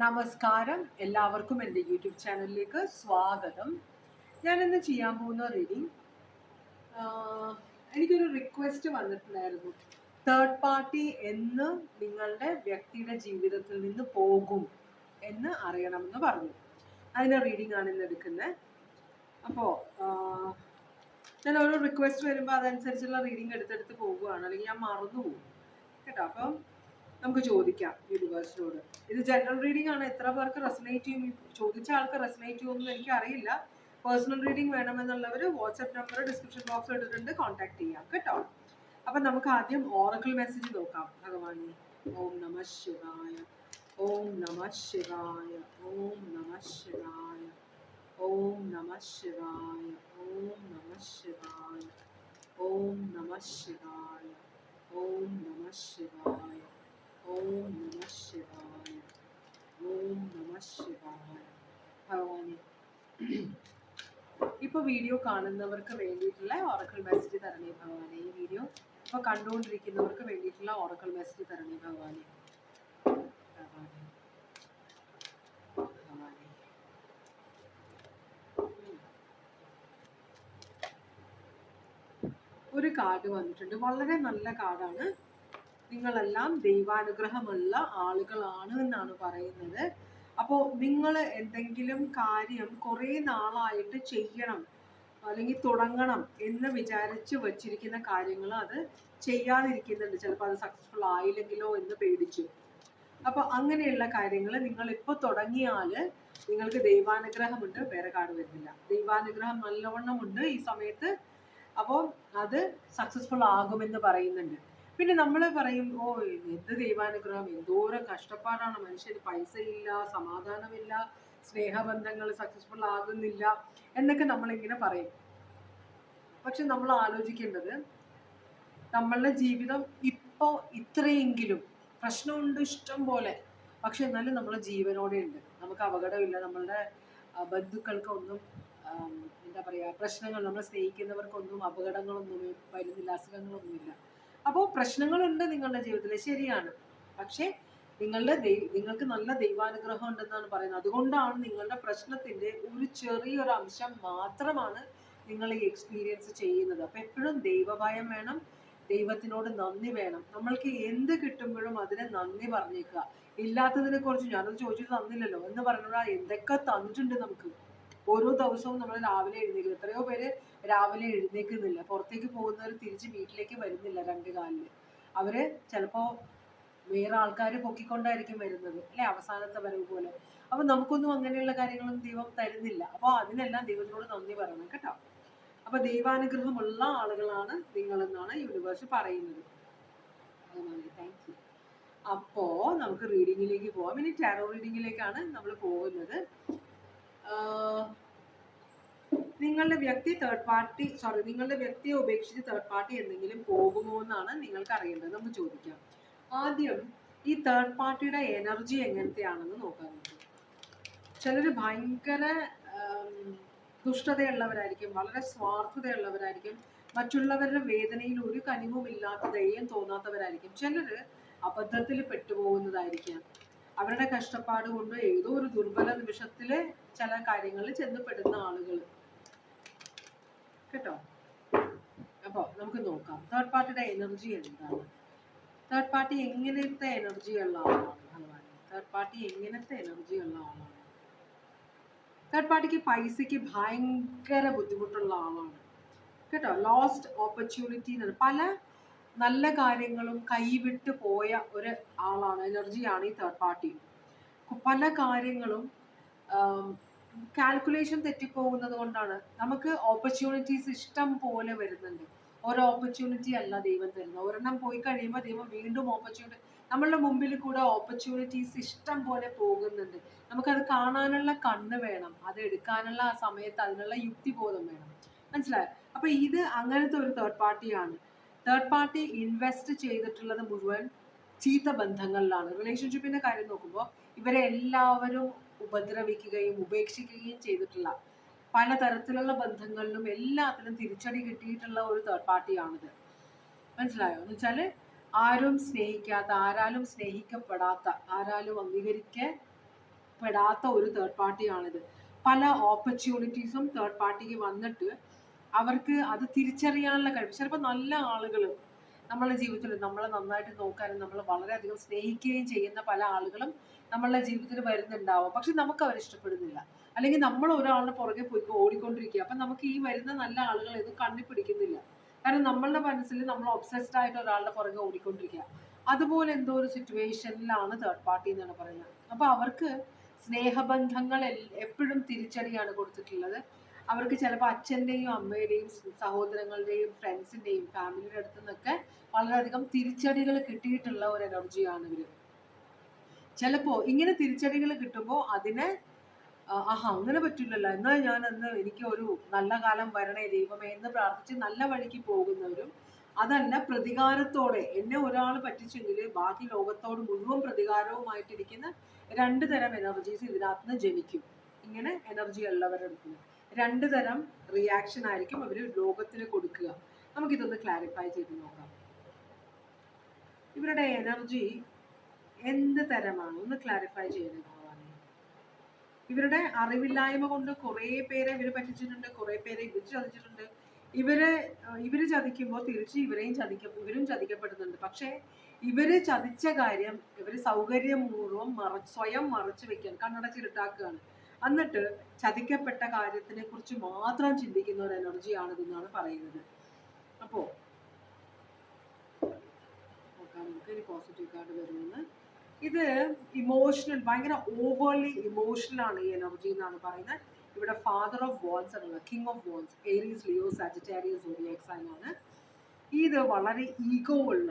നമസ്കാരം. എല്ലാവർക്കും എന്റെ യൂട്യൂബ് ചാനലിലേക്ക് സ്വാഗതം. ഞാൻ ഇന്ന് ചെയ്യാൻ പോകുന്ന റീഡിങ് എനിക്കൊരു റിക്വസ്റ്റ് വന്നിട്ടുണ്ടായിരുന്നു. തേർഡ് പാർട്ടി എന്ന് നിങ്ങളുടെ വ്യക്തിയുടെ ജീവിതത്തിൽ നിന്ന് പോകും എന്ന് അറിയണമെന്ന് പറഞ്ഞു. അതിന്റെ റീഡിംഗ് ആണ് ഇന്ന് എടുക്കുന്നത്. അപ്പോൾ ഞാൻ ഓരോ റിക്വസ്റ്റ് വരുമ്പോൾ അതനുസരിച്ചുള്ള റീഡിംഗ് എടുത്തെടുത്ത് പോവുകയാണ് അല്ലെങ്കിൽ ഞാൻ മറന്നു പോകും കേട്ടോ? അപ്പം നമുക്ക് ചോദിക്കാം യൂണിവേഴ്സിനോട് ഇത് ജനറൽ റീഡിംഗ് ആണ്. എത്ര പേർക്ക് റെസനേറ്റ് ചെയ്യും? ചോദിച്ച ആൾക്ക് റെസനേറ്റ് ചെയ്യുമെന്ന് എനിക്ക് അറിയില്ല. പേഴ്സണൽ റീഡിംഗ് വേണമെന്നുള്ളവർ വാട്സപ്പ് നമ്പർ ഡിസ്ക്രിപ്ഷൻ ബോക്സ് ഇട്ടിട്ടുണ്ട്. കോൺടാക്ട് ചെയ്യാം. കേട്ടോ? അപ്പം നമുക്ക് ആദ്യം ഓറക്കിൾ മെസ്സേജ് നോക്കാം. ഭഗവാനെ ഓം നമ ശിവായ. ഓം നമ ശിവായ. ഓം നമ ശിവായ. ഓം നമ ശിവായ. ഓം നമ ശിവായ. ഓം നമ ശിവായ. ഓം നമ ശിവായ. ഓം നമ ശിവായ. ഓം നമ ശിവായ. ഭഗവാനെ. ഇപ്പൊ വീഡിയോ കാണുന്നവർക്ക് വേണ്ടിയിട്ടുള്ള ഓറക്കൾ മെസ്സേജ് തരണേ ഭഗവാനെ. ഈ വീഡിയോ ഇപ്പൊ കണ്ടുകൊണ്ടിരിക്കുന്നവർക്ക് വേണ്ടിയിട്ടുള്ള ഓറക്കൾ മെസ്സേജ് തരണേ ഭഗവാനെ. ഭഗവാനെ. ഒരു കാർഡ് വന്നിട്ടുണ്ട്. വളരെ നല്ല കാർഡാണ്. നിങ്ങളെല്ലാം ദൈവാനുഗ്രഹമുള്ള ആളുകളാണ് എന്നാണ് പറയുന്നത്. അപ്പോൾ നിങ്ങൾ എന്തെങ്കിലും കാര്യം കുറേ നാളായിട്ട് ചെയ്യണം അല്ലെങ്കിൽ തുടങ്ങണം എന്ന് വിചാരിച്ച് വച്ചിരിക്കുന്ന കാര്യങ്ങൾ അത് ചെയ്യാതിരിക്കുന്നുണ്ട്. ചിലപ്പോൾ അത് സക്സസ്ഫുൾ ആയില്ലെങ്കിലോ എന്ന് പേടിച്ചു. അപ്പോൾ അങ്ങനെയുള്ള കാര്യങ്ങൾ നിങ്ങൾ ഇപ്പോൾ തുടങ്ങിയാൽ നിങ്ങൾക്ക് ദൈവാനുഗ്രഹമുണ്ട് വേറെ കാട് വരുന്നില്ല. ദൈവാനുഗ്രഹം നല്ലവണ്ണമുണ്ട് ഈ സമയത്ത്. അപ്പോൾ അത് സക്സസ്ഫുൾ ആകുമെന്ന് പറയുന്നുണ്ട്. പിന്നെ നമ്മൾ പറയും ഓ എന്ത് ദൈവാനുഗ്രഹം? എന്തോരം കഷ്ടപ്പാടാണ്. മനുഷ്യന് പൈസ ഇല്ല സമാധാനമില്ല സ്നേഹബന്ധങ്ങൾ സക്സസ്ഫുൾ ആകുന്നില്ല എന്നൊക്കെ നമ്മളിങ്ങനെ പറയും. പക്ഷെ നമ്മൾ ആലോചിക്കേണ്ടത് നമ്മളുടെ ജീവിതം ഇപ്പോൾ ഇത്രയെങ്കിലും പ്രശ്നമുണ്ട് ഇഷ്ടം പോലെ. പക്ഷെ എന്നാലും നമ്മൾ ജീവനോടെ ഉണ്ട്. നമുക്ക് അപകടമില്ല. നമ്മളുടെ ബന്ധുക്കൾക്ക് ബന്ധുക്കൾക്കൊന്നും എന്താ പറയുക പ്രശ്നങ്ങൾ നമ്മൾ സ്നേഹിക്കുന്നവർക്കൊന്നും അപകടങ്ങളൊന്നും വരുന്നില്ല അസുഖങ്ങളൊന്നുമില്ല. അപ്പോൾ പ്രശ്നങ്ങളുണ്ട് നിങ്ങളുടെ ജീവിതത്തിൽ ശരിയാണ്. പക്ഷേ നിങ്ങളുടെ ദൈ- നിങ്ങൾക്ക് നല്ല ദൈവാനുഗ്രഹം ഉണ്ടെന്നാണ് പറയുന്നത്. അതുകൊണ്ടാണ് നിങ്ങളുടെ പ്രശ്നത്തിന്റെ ഒരു ചെറിയൊരു അംശം മാത്രമാണ് നിങ്ങൾ ഈ എക്സ്പീരിയൻസ് ചെയ്യുന്നത്. അപ്പൊ എപ്പോഴും ദൈവഭയം വേണം. ദൈവത്തിനോട് നന്ദി വേണം. നമ്മൾക്ക് എന്ത് കിട്ടുമ്പോഴും അതിനെ നന്ദി പറഞ്ഞേക്കുക. ഇല്ലാത്തതിനെ കുറിച്ച് ഞാനത് ചോദിച്ചിട്ട് തന്നില്ലല്ലോ എന്ന് പറഞ്ഞാൽ എന്തൊക്കെ തന്നിട്ടുണ്ട് നമുക്ക്? ഓരോ ദിവസവും നമ്മൾ രാവിലെ എഴുന്നേക്കുന്നത് എത്രയോ പേര് രാവിലെ എഴുന്നേക്കുന്നില്ല പുറത്തേക്ക് പോകുന്നവർ തിരിച്ച് വീട്ടിലേക്ക് വരുന്നില്ല രണ്ട് കാലിൽ. അവർ ചിലപ്പോ വേറെ ആൾക്കാർ പൊക്കിക്കൊണ്ടായിരിക്കും വരുന്നത്. അല്ലെ? അവസാനത്തെ വരവ് പോലെ. അപ്പൊ നമുക്കൊന്നും അങ്ങനെയുള്ള കാര്യങ്ങളൊന്നും ദൈവം തരുന്നില്ല. അപ്പൊ അതിനെല്ലാം ദൈവത്തിനോട് നന്ദി പറയണം കേട്ടോ. അപ്പൊ ദൈവാനുഗ്രഹമുള്ള ആളുകളാണ് നിങ്ങളെന്നാണ് യൂണിവേഴ്സ് പറയുന്നത്. താങ്ക് യു അപ്പോ നമുക്ക് റീഡിങ്ങിലേക്ക് പോവാം. ഇനി ടാരോ റീഡിങ്ങിലേക്കാണ് നമ്മൾ പോകുന്നത്. നിങ്ങളുടെ വ്യക്തി തേർഡ് പാർട്ടി സോറി നിങ്ങളുടെ വ്യക്തിയെ ഉപേക്ഷിച്ച് തേർഡ് പാർട്ടി എന്തെങ്കിലും പോകുമോ എന്നാണ് നിങ്ങൾക്ക് അറിയേണ്ടത്. നമുക്ക് ചോദിക്കാം. ആദ്യം ഈ തേർഡ് പാർട്ടിയുടെ എനർജി എങ്ങനത്തെയാണെന്ന് നോക്കാൻ നോക്കും ചിലർ ഭയങ്കര ദുഷ്ടതയുള്ളവരായിരിക്കും വളരെ സ്വാർത്ഥതയുള്ളവരായിരിക്കും മറ്റുള്ളവരുടെ വേദനയിൽ ഒരു കനിവുമില്ലാത്ത ഇല്ലാത്ത ദയം തോന്നാത്തവരായിരിക്കും. ചിലർ അബദ്ധത്തിൽ പെട്ടുപോകുന്നതായിരിക്കാം. അവരുടെ കഷ്ടപ്പാട് കൊണ്ട് ഏതോ ഒരു ദുർബല നിമിഷത്തിൽ ചില കാര്യങ്ങളിൽ ചെന്നപ്പെടുന്ന ആളുകൾ കേട്ടോ? അപ്പൊ നമുക്ക് നോക്കാം. തേർഡ് പാർട്ടിയുടെ എനർജി എന്താണ്? തേർഡ് പാർട്ടി എങ്ങനത്തെ എനർജി ഉള്ള ആളാണ് ഭഗവാൻ തേർഡ് പാർട്ടി എങ്ങനത്തെ എനർജി ഉള്ള ആളാണ്? തേർഡ് പാർട്ടിക്ക് പൈസയ്ക്ക് ഭയങ്കര ബുദ്ധിമുട്ടുള്ള ആളാണ്. കേട്ടോ? ലോസ്റ്റ് ഓപ്പർച്യൂണിറ്റി പല നല്ല കാര്യങ്ങളും കൈവിട്ട് പോയ ഒരു ആളാണ് എനർജിയാണ് ഈ തേർഡ് പാർട്ടി പല കാര്യങ്ങളും കാൽക്കുലേഷൻ തെറ്റിപ്പോകുന്നത് കൊണ്ടാണ്. നമുക്ക് ഓപ്പർച്യൂണിറ്റീസ് ഇഷ്ടം പോലെ വരുന്നുണ്ട്. ഓരോ ഓപ്പർച്യൂണിറ്റി അല്ല ദൈവം തരുന്നത്. ഒരെണ്ണം പോയി കഴിയുമ്പോൾ ദൈവം വീണ്ടും ഓപ്പർച്യൂണിറ്റി നമ്മളുടെ മുമ്പിൽ കൂടെ ഓപ്പർച്യൂണിറ്റീസ് ഇഷ്ടം പോലെ പോകുന്നുണ്ട്. നമുക്കത് കാണാനുള്ള കണ്ണ് വേണം അത് എടുക്കാനുള്ള ആ സമയത്ത് അതിനുള്ള യുക്തിബോധം വേണം. മനസ്സിലായോ? അപ്പൊ ഇത് അങ്ങനത്തെ ഒരു തേർഡ് പാർട്ടിയാണ് തേർഡ് പാർട്ടി ഇൻവെസ്റ്റ് ചെയ്തിട്ടുള്ളത് മുഴുവൻ ചീത്ത ബന്ധങ്ങളിലാണ്. റിലേഷൻഷിപ്പിന്റെ കാര്യം നോക്കുമ്പോൾ ഇവരെ എല്ലാവരും ഉപദ്രവിക്കുകയും ഉപേക്ഷിക്കുകയും ചെയ്തിട്ടുള്ള പലതരത്തിലുള്ള ബന്ധങ്ങളിലും എല്ലാത്തിലും തിരിച്ചടി കിട്ടിയിട്ടുള്ള ഒരു തേർഡ് പാർട്ടിയാണിത് മനസ്സിലായോ? എന്ന് വെച്ചാൽ ആരും സ്നേഹിക്കാത്ത ആരാലും സ്നേഹിക്കപ്പെടാത്ത ആരാലും അംഗീകരിക്കപ്പെടാത്ത ഒരു തേർഡ് പാർട്ടിയാണിത് പല ഓപ്പർച്യൂണിറ്റീസും തേർഡ് പാർട്ടിക്ക് വന്നിട്ട് അവർക്ക് അത് തിരിച്ചറിയാനുള്ള കഴിവ്. ചിലപ്പോൾ നല്ല ആളുകൾ നമ്മളുടെ ജീവിതത്തിൽ നമ്മളെ നന്നായിട്ട് നോക്കാനും നമ്മൾ വളരെയധികം സ്നേഹിക്കുകയും ചെയ്യുന്ന പല ആളുകളും നമ്മളുടെ ജീവിതത്തിൽ വരുന്നുണ്ടാവും. പക്ഷെ നമുക്ക് അവർ ഇഷ്ടപ്പെടുന്നില്ല. അല്ലെങ്കിൽ നമ്മൾ ഒരാളുടെ പുറകെ പോയി ഓടിക്കൊണ്ടിരിക്കുക. അപ്പം നമുക്ക് ഈ വരുന്ന നല്ല ആളുകളെ ഇത് കണ്ണി പിടിക്കുന്നില്ല. കാരണം നമ്മളുടെ മനസ്സിൽ നമ്മൾ ഒബ്സസ്ഡ് ആയിട്ട് ഒരാളുടെ പുറകെ ഓടിക്കൊണ്ടിരിക്കുക. അതുപോലെ എന്തോ ഒരു സിറ്റുവേഷനിലാണ് തേർഡ് പാർട്ടി എന്നാണ് പറയുന്നത്. അപ്പൊ അവർക്ക് സ്നേഹബന്ധങ്ങൾ എപ്പോഴും തിരിച്ചടിയാണ് കൊടുത്തിട്ടുള്ളത്. അവർക്ക് ചിലപ്പോൾ അച്ഛന്റെയും അമ്മയുടെയും സഹോദരങ്ങളുടെയും ഫ്രണ്ട്സിന്റെയും ഫാമിലിയുടെ അടുത്തു നിന്നൊക്കെ വളരെയധികം തിരിച്ചടികൾ കിട്ടിയിട്ടുള്ള ഒരു എനർജിയാണ് ഇവർ ചിലപ്പോൾ ഇങ്ങനെ തിരിച്ചടികൾ കിട്ടുമ്പോൾ അതിനെ ആഹാ അങ്ങനെ പറ്റില്ലല്ലോ. എന്നാൽ ഞാൻ അന്ന് എനിക്ക് ഒരു നല്ല കാലം വരണേ ദൈവമേ എന്ന് പ്രാർത്ഥിച്ച് നല്ല വഴിക്ക് പോകുന്നവരും അതല്ല പ്രതികാരത്തോടെ എന്നെ ഒരാൾ പറ്റിച്ചെങ്കിൽ ബാക്കി ലോകത്തോട് മുഴുവൻ പ്രതികാരവുമായിട്ടിരിക്കുന്ന രണ്ട് തരം എനർജീസ് ഇതിനകത്ത് നിന്ന് ജനിക്കും. ഇങ്ങനെ എനർജി ഉള്ളവരെടുക്കുന്നത് രണ്ട് തരം റിയാക്ഷൻ ആയിരിക്കും അവർ ലോകത്തിന് കൊടുക്കുക. നമുക്കിതൊന്ന് ക്ലാരിഫൈ ചെയ്ത് നോക്കാം. ഇവരുടെ എനർജി എന്ത് തരമാണ്? ഒന്ന് ക്ലാരിഫൈ ചെയ്ത് ഭഗവാനെ ഇവരുടെ അറിവില്ലായ്മ കൊണ്ട് കുറേ പേരെ ഇവർ പറ്റിച്ചിട്ടുണ്ട് കുറേ പേരെ ഇവർ ചതിച്ചിട്ടുണ്ട്. ഇവർ ഇവർ ചതിക്കുമ്പോൾ തിരിച്ച് ഇവരെയും ചതിക്ക ഇവരും ചതിക്കപ്പെടുന്നുണ്ട്. പക്ഷേ ഇവർ ചതിച്ച കാര്യം ഇവർ സൗകര്യപൂർവം മറ സ്വയം മറച്ചു വെക്കാൻ കണ്ണടച്ചിരുട്ടാക്കുകയാണ്. എന്നിട്ട് ചതിക്കപ്പെട്ട കാര്യത്തിനെ കുറിച്ച് മാത്രം ചിന്തിക്കുന്ന ഒരു എനർജിയാണ് ഇതെന്നാണ് പറയുന്നത്. അപ്പോ നോക്കാം നമുക്ക് ഇനി പോസിറ്റീവ് കാർഡ് വരുന്നത്. ഇത് ഇമോഷണൽ ഭയങ്കര ഓവർലി ഇമോഷണൽ ആണ് ഈ എനർജി എന്നാണ് പറയുന്നത്. ഇവിടെ ഫാദർ ഓഫ് വോൺസ് ആണ് king of wands Aries Leo Sagittarius zodiac sign ആണ്. ഇത് വളരെ ഈഗോ ഉള്ള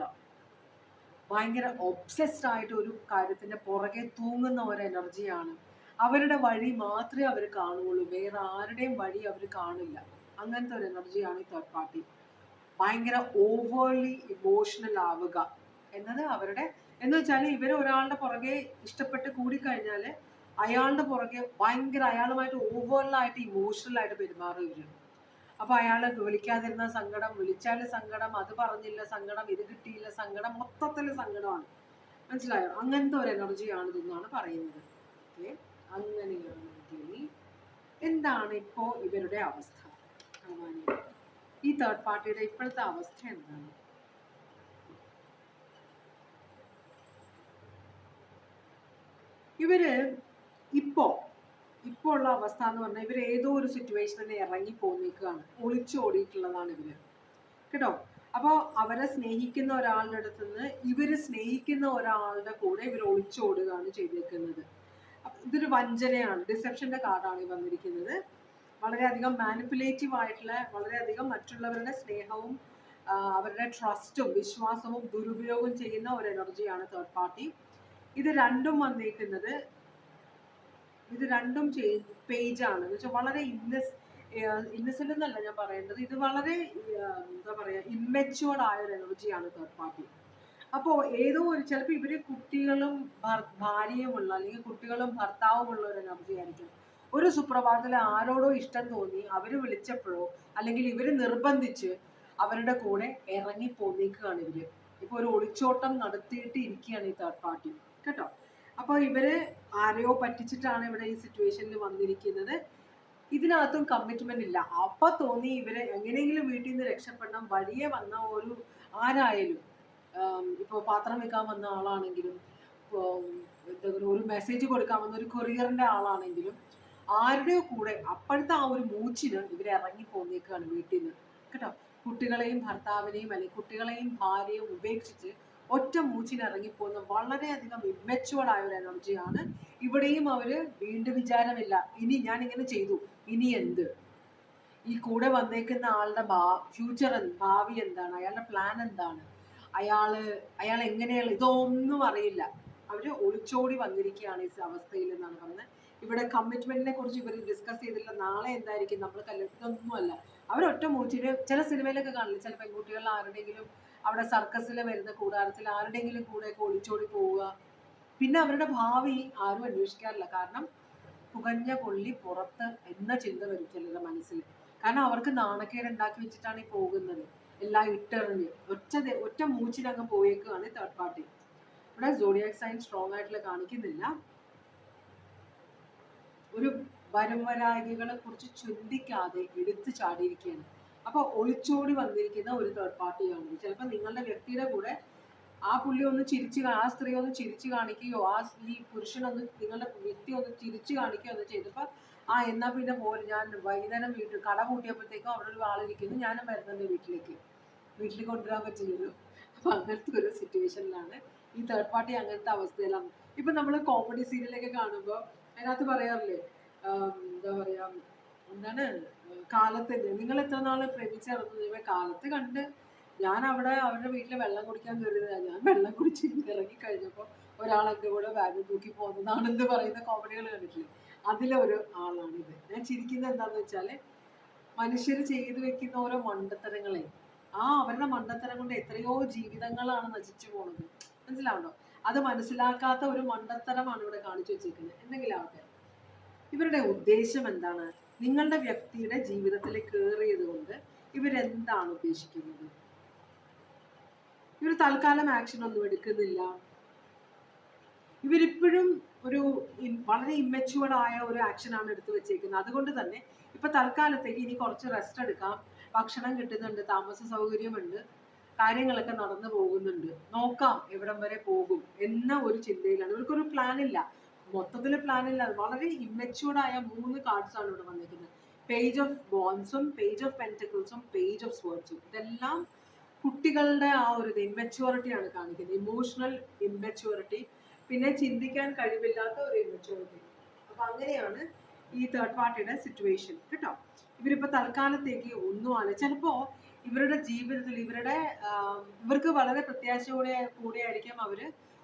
ഭയങ്കര ഒബ്സെസ്ഡ് ആയിട്ട് ഒരു കാര്യത്തിന്റെ പുറകെ തൂങ്ങുന്ന ഒരു എനർജിയാണ് അവരുടെ വഴി മാത്രമേ അവർ കാണുകയുള്ളൂ. വേറെ ആരുടെയും വഴി അവർ കാണില്ല. അങ്ങനത്തെ ഒരു എനർജിയാണ് ഈ തേർഡ് പാർട്ടി ഭയങ്കര ഓവർലി ഇമോഷണൽ ആവുക എന്നത് അവരുടെ എന്ന് വെച്ചാൽ ഇവർ ഒരാളുടെ പുറകെ ഇഷ്ടപ്പെട്ട് കൂടിക്കഴിഞ്ഞാൽ അയാളുടെ പുറകെ ഭയങ്കര അയാളുമായിട്ട് ഓവറിലായിട്ട് ഇമോഷണൽ ആയിട്ട് പെരുമാറും ഇവർ. അപ്പൊ അയാളെ വിളിക്കാതിരുന്ന സങ്കടം വിളിച്ചാൽ സങ്കടം അത് പറഞ്ഞില്ല സങ്കടം ഇത് കിട്ടിയില്ല സങ്കടം മൊത്തത്തിൽ സങ്കടമാണ്. മനസ്സിലായോ? അങ്ങനത്തെ ഒരു എനർജിയാണ് ഇതെന്നാണ് പറയുന്നത്. ഓക്കെ അങ്ങനെയാണെങ്കിൽ എന്താണ് ഇപ്പോൾ ഇവരുടെ അവസ്ഥ? ഈ തേർഡ് പാർട്ടിയുടെ ഇപ്പോഴത്തെ അവസ്ഥ എന്താണ്? ഇവർ ഇപ്പോ ഇപ്പോ ഉള്ള അവസ്ഥ എന്ന് പറഞ്ഞാൽ ഇവർ ഏതോ ഒരു സിറ്റുവേഷനിൽ ഇറങ്ങി പോന്നിക്കുകയാണ് ഒളിച്ചോടിയിട്ടുള്ളതാണ് ഇവർ. കേട്ടോ? അപ്പോൾ അവരെ സ്നേഹിക്കുന്ന ഒരാളുടെ അടുത്ത് നിന്ന് ഇവർ സ്നേഹിക്കുന്ന ഒരാളുടെ കൂടെ ഇവർ ഒളിച്ചോടുകയാണ് ചെയ്തേക്കുന്നത്. ഇതൊരു വഞ്ചനയാണ്. ഡിസെപ്ഷന്റെ കാർഡാണ് ഈ വന്നിരിക്കുന്നത്. വളരെയധികം മാനിപ്പുലേറ്റീവ് ആയിട്ടുള്ള വളരെയധികം മറ്റുള്ളവരുടെ സ്നേഹവും അവരുടെ ട്രസ്റ്റും വിശ്വാസവും ദുരുപയോഗം ചെയ്യുന്ന ഒരു എനർജിയാണ് തേർഡ് പാർട്ടി ഇത് രണ്ടും വന്നിരിക്കുന്നത് ഇത് രണ്ടും പേജാണ് എന്ന് വെച്ചാൽ വളരെ ഇന്നസ് ഇന്നസെന്റ് എന്നല്ല ഞാൻ പറയേണ്ടത്. ഇത് വളരെ എന്താ പറയാ ഇമ്മച്ചുവർഡ് ആയ ഒരു എനർജിയാണ് തേർഡ് പാർട്ടി അപ്പോൾ ഏതോ ഒരു ചിലപ്പോൾ ഇവർ കുട്ടികളും ഭാര്യയുമുള്ള അല്ലെങ്കിൽ കുട്ടികളും ഭർത്താവും ഉള്ള ഒരു എനർജി ആയിരിക്കും. ഒരു സുപ്രഭാതത്തിൽ ആരോടോ ഇഷ്ടം തോന്നി അവർ വിളിച്ചപ്പോഴോ അല്ലെങ്കിൽ ഇവർ നിർബന്ധിച്ച് അവരുടെ കൂടെ ഇറങ്ങി പോന്നേക്കുകയാണ് ഇവർ. ഇപ്പൊ ഒരു ഒളിച്ചോട്ടം നടത്തിയിട്ട് ഇരിക്കുകയാണ് ഈ തേർഡ് പാർട്ടി കേട്ടോ? അപ്പോൾ ഇവർ ആരെയോ പറ്റിച്ചിട്ടാണ് ഇവിടെ ഈ സിറ്റുവേഷനിൽ വന്നിരിക്കുന്നത്. ഇതിനകത്തും കമ്മിറ്റ്മെന്റ് ഇല്ല. അപ്പൊ തോന്നി ഇവരെ എങ്ങനെയെങ്കിലും വീട്ടിൽ നിന്ന് രക്ഷപ്പെടണം. വഴിയെ വന്ന ഒരു ആരായാലും ഇപ്പോൾ പാത്രം വെക്കാൻ വന്ന ആളാണെങ്കിലും ഒരു മെസ്സേജ് കൊടുക്കാൻ വന്ന ഒരു കൊറിയറിന്റെ ആളാണെങ്കിലും ആരുടെയോ കൂടെ അപ്പോഴത്തെ ആ ഒരു മൂച്ചിന് ഇവർ ഇറങ്ങി പോന്നേക്കാണ് വീട്ടിൽ നിന്ന് കേട്ടോ? കുട്ടികളെയും ഭർത്താവിനെയും അല്ലെങ്കിൽ കുട്ടികളെയും ഭാര്യയും ഉപേക്ഷിച്ച് ഒറ്റ മൂച്ചിനിറങ്ങിപ്പോകുന്ന വളരെയധികം ഇമ്മച്ചുവർ ആയ ഒരു എനർജിയാണ് ഇവിടെയും അവർ വീണ്ടും വിചാരമില്ല ഇനി ഞാൻ ഇങ്ങനെ ചെയ്തു ഇനി എന്ത്? ഈ കൂടെ വന്നേക്കുന്ന ആളുടെ ഭാ ഫ്യൂച്ചർ ഭാവി എന്താണ് അയാളുടെ പ്ലാൻ എന്താണ്? അയാൾ അയാൾ എങ്ങനെയുള്ള ഇതൊന്നും അറിയില്ല. അവർ ഒളിച്ചോടി വന്നിരിക്കുകയാണ് ഈ അവസ്ഥയിൽ എന്നാണ് പറഞ്ഞത്. ഇവിടെ കമ്മിറ്റ്മെന്റിനെ കുറിച്ച് ഇവർ ഡിസ്കസ് ചെയ്തില്ല നാളെ എന്തായിരിക്കും? നമ്മൾ കല്യാണം അല്ല. അവരൊറ്റ മൂച്ചിന് ചില സിനിമയിലൊക്കെ കാണില്ല? ചില പെൺകുട്ടികളിൽ ആരുടെങ്കിലും അവിടെ സർക്കസിൽ വരുന്ന കൂടാരത്തിൽ ആരുടെങ്കിലും കൂടെ ഒളിച്ചോടി പോവുക. പിന്നെ അവരുടെ ഭാവി ആരും അന്വേഷിക്കാറില്ല. കാരണം പുകഞ്ഞ കൊള്ളി പുറത്ത് എന്ന ചിന്ത വരും ചിലരുടെ മനസ്സിൽ. കാരണം അവർക്ക് നാണക്കേട് ഉണ്ടാക്കി വെച്ചിട്ടാണ് ഈ പോകുന്നത്. എല്ലാം ഇട്ടെറിഞ്ഞ്. ഒറ്റ ഒറ്റ മൂച്ചിലങ്ങ് പോയേക്കാണ് തേർഡ് പാർട്ടി ഇവിടെ സോഡിയാക് സൈൻ സ്ട്രോങ് ആയിട്ടുള്ള കാണിക്കുന്നില്ല. ഒരു വരും വരായികളെ കുറിച്ച് ചിന്തിക്കാതെ എടുത്തു ചാടിയിരിക്കുകയാണ്. അപ്പൊ ഒളിച്ചോടി വന്നിരിക്കുന്ന ഒരു തേർഡ് പാർട്ടിയാണ് ചിലപ്പോൾ നിങ്ങളുടെ വ്യക്തിയുടെ കൂടെ ആ പുള്ളി ഒന്ന് ചിരിച്ച് ആ സ്ത്രീ ഒന്ന് ചിരിച്ചു കാണിക്കുകയോ ആ ഈ പുരുഷനൊന്ന് നിങ്ങളുടെ വ്യക്തി ഒന്ന് ചിരിച്ചു കാണിക്കുകയോ ഒന്ന് ചെയ്തപ്പോൾ ആ എന്നാ പിന്നെ പോലെ ഞാൻ വൈകുന്നേരം വീട്ടിൽ കട കൂട്ടിയപ്പോഴത്തേക്കും അവിടെ ഒരു ആളിരിക്കുന്നു. ഞാനും വരുന്നുണ്ട് വീട്ടിലേക്ക്. വീട്ടിൽ കൊണ്ടുവരാൻ പറ്റില്ലല്ലോ. അപ്പൊ അങ്ങനത്തെ ഒരു സിറ്റുവേഷനിലാണ് ഈ തേർഡ് പാർട്ടി അങ്ങനത്തെ അവസ്ഥയിലാണ് ഇപ്പൊ നമ്മൾ കോമഡി സീരിയലൊക്കെ കാണുമ്പോൾ അതിനകത്ത് പറയാറില്ലേ എന്താ പറയാ എന്താണ് കാലത്ത് നിങ്ങൾ എത്ര നാൾ പ്രേമിച്ചിറങ്ങുന്നത് കാലത്ത് കണ്ട് ഞാൻ അവിടെ അവരുടെ വീട്ടിൽ വെള്ളം കുടിക്കാൻ കയറിയതാ. ഞാൻ വെള്ളം കുടിച്ച് ഇറങ്ങി കഴിഞ്ഞപ്പോൾ ഒരാൾ എന്റെ കൂടെ ബാഗ് തൂക്കി പോകുന്നതാണെന്ന് പറയുന്ന കോമഡികൾ കണ്ടിട്ടില്ലേ? അതിലെ ഒരു ആളാണിത്. ഞാൻ ചിരിക്കുന്നത് എന്താന്ന് വെച്ചാൽ മനുഷ്യർ ചെയ്തു വെക്കുന്ന ഓരോ മണ്ടത്തരങ്ങളെ ആ അവരുടെ മണ്ടത്തരം കൊണ്ട് എത്രയോ ജീവിതങ്ങളാണ് നശിച്ചു പോണത്. മനസ്സിലാവണ്ടോ? അത് മനസ്സിലാക്കാത്ത ഒരു മണ്ടത്തരമാണ് ഇവിടെ കാണിച്ചു വെച്ചിരിക്കുന്നത് എന്തെങ്കിലും ആവട്ടെ. ഇവരുടെ ഉദ്ദേശം എന്താണ്? നിങ്ങളുടെ വ്യക്തിയുടെ ജീവിതത്തിൽ കയറിയത് കൊണ്ട് ഇവരെന്താണ് ഉദ്ദേശിക്കുന്നത്? ഇവർ തൽക്കാലം ആക്ഷൻ ഒന്നും എടുക്കുന്നില്ല. ഇവരിപ്പോഴും ഒരു വളരെ ഇമ്മച്ചുവർഡായ ആയ ഒരു ആക്ഷനാണ് എടുത്തു വെച്ചേക്കുന്നത്. അതുകൊണ്ട് തന്നെ ഇപ്പൊ തൽക്കാലത്തേക്ക് ഇനി കുറച്ച് റെസ്റ്റ് എടുക്കാം. ഭക്ഷണം കിട്ടുന്നുണ്ട് താമസ സൗകര്യമുണ്ട് കാര്യങ്ങളൊക്കെ നടന്നു പോകുന്നുണ്ട്. നോക്കാം എവിടം വരെ പോകും എന്ന ഒരു ചിന്തയിലാണ്. ഇവർക്കൊരു പ്ലാൻ ഇല്ല. മൊത്തത്തിൽ പ്ലാൻ ഇല്ല. വളരെ ഇമ്മച്ചുവേർഡ് ആയ മൂന്ന് കാർഡ്സ് ആണ് ഇവിടെ വന്നിരിക്കുന്നത്. പേജ് ഓഫ് ബോൺസും പേജ് ഓഫ് പെന്റക്കിൾസും പേജ് ഓഫ് സ്വേർഡ്സും ഇതെല്ലാം കുട്ടികളുടെ ആ ഒരു ഇമ്മച്ചുവറിറ്റി ആണ് കാണിക്കുന്നത്. ഇമോഷണൽ ഇമ്മച്ചുവറിറ്റി പിന്നെ ചിന്തിക്കാൻ കഴിവില്ലാത്ത ഒരു ഇമ്മച്ചുവറിറ്റി അപ്പൊ അങ്ങനെയാണ് ഈ തേർഡ് പാർട്ടിയുടെ സിറ്റുവേഷൻ കേട്ടോ? ഇവരിപ്പോ തൽക്കാലത്തേക്ക് ഒന്നും ചിലപ്പോൾ ചിലപ്പോ ഇവരുടെ ജീവിതത്തിൽ ഇവരുടെ ഇവർക്ക് വളരെ പ്രത്യാശയോടെ കൂടെ ആയിരിക്കാം അവർ.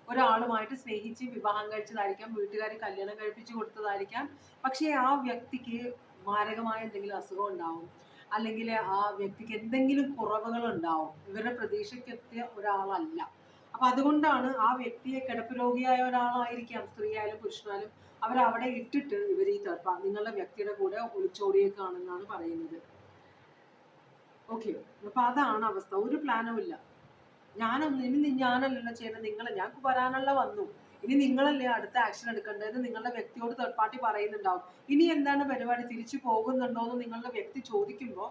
ഒരാളുമായിട്ട് സ്നേഹിച്ച് വിവാഹം കഴിച്ചതായിരിക്കാം വീട്ടുകാർ കല്യാണം കഴിപ്പിച്ച് കൊടുത്തതായിരിക്കാം. പക്ഷേ ആ വ്യക്തിക്ക് മാരകമായ എന്തെങ്കിലും അസുഖം ഉണ്ടാവും. അല്ലെങ്കിൽ ആ വ്യക്തിക്ക് എന്തെങ്കിലും കുറവുകൾ ഉണ്ടാവും. ഇവരുടെ പ്രതീക്ഷയ്ക്കെത്തിയ ഒരാളല്ല. അപ്പൊ അതുകൊണ്ടാണ് ആ വ്യക്തിയെ കിടപ്പ് രോഗിയായ ഒരാളായിരിക്കാം സ്ത്രീയായാലും പുരുഷനായാലും അവരവിടെ ഇട്ടിട്ട് ഇവർ ഈ തർപ്പ. നിങ്ങളുടെ വ്യക്തിയുടെ കൂടെ ഒളിച്ചോടിയേക്കാണെന്നാണ് പറയുന്നത്. ഓക്കെ. അപ്പൊ അതാണ് അവസ്ഥ. ഒരു പ്ലാനും ഇല്ല. ഞാനൊന്നും ഇനി ഞാനല്ലല്ലോ ചെയ്യുന്നത് നിങ്ങൾ ഞാൻ വരാനുള്ള വന്നു. ഇനി നിങ്ങളല്ലേ അടുത്ത ആക്ഷൻ എടുക്കേണ്ടത്? നിങ്ങളുടെ വ്യക്തിയോട് തേർഡ് പാർട്ടി പറയുന്നുണ്ടാവും. ഇനി എന്താണ് പരിപാടി? തിരിച്ചു പോകുന്നുണ്ടോ എന്ന് നിങ്ങളുടെ വ്യക്തി ചോദിക്കുമ്പോൾ